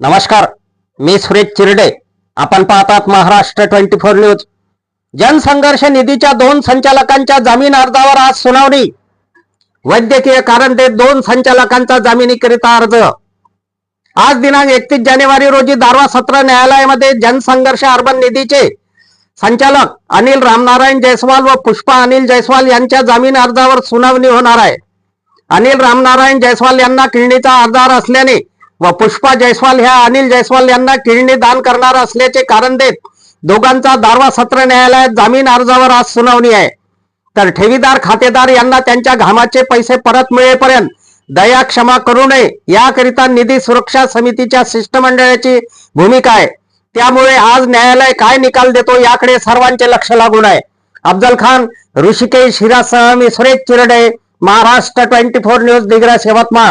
नमस्कार मी सुरेश चिरडे. आपण पाहतात महाराष्ट्र ट्वेंटी फोर न्यूज. जनसंघर्ष निधीच्या दोन संचालकांच्या जामीन अर्जावर आज सुनावणी. वैद्यकीय कारण देत दोन संचालकांचा जामिनीकरिता अर्ज. आज दिनांक एकतीस जानेवारी रोजी दारवा सत्र न्यायालयामध्ये जनसंघर्ष अर्बन निधीचे संचालक अनिल रामनारायण जयस्वाल व पुष्पा अनिल जयस्वाल यांच्या जामीन अर्जावर सुनावणी होणार आहे. अनिल रामनारायण जयस्वाल यांना किडनीचा आजार असल्याने व पुष्पा जयस्वाल ह्या अनिल जयस्वाल यांना किडनी दान करणार असल्याचे कारण देत दोघांचा दारवा सत्र न्यायालयात जामीन अर्जावर आज सुनावणी आहे. तर ठेवीदार खातेदार यांना त्यांच्या घामाचे पैसे परत मिळेपर्यंत दया क्षमा करू नये याकरिता निधी सुरक्षा समितीच्या शिष्टमंडळाची भूमिका आहे. त्यामुळे आज न्यायालय काय निकाल देतो याकडे सर्वांचे लक्ष लागून आहे. अफजल खान ऋषिकेश हिरासह मी Suresh Chirde Maharashtra twenty four news Digras Yavatmal.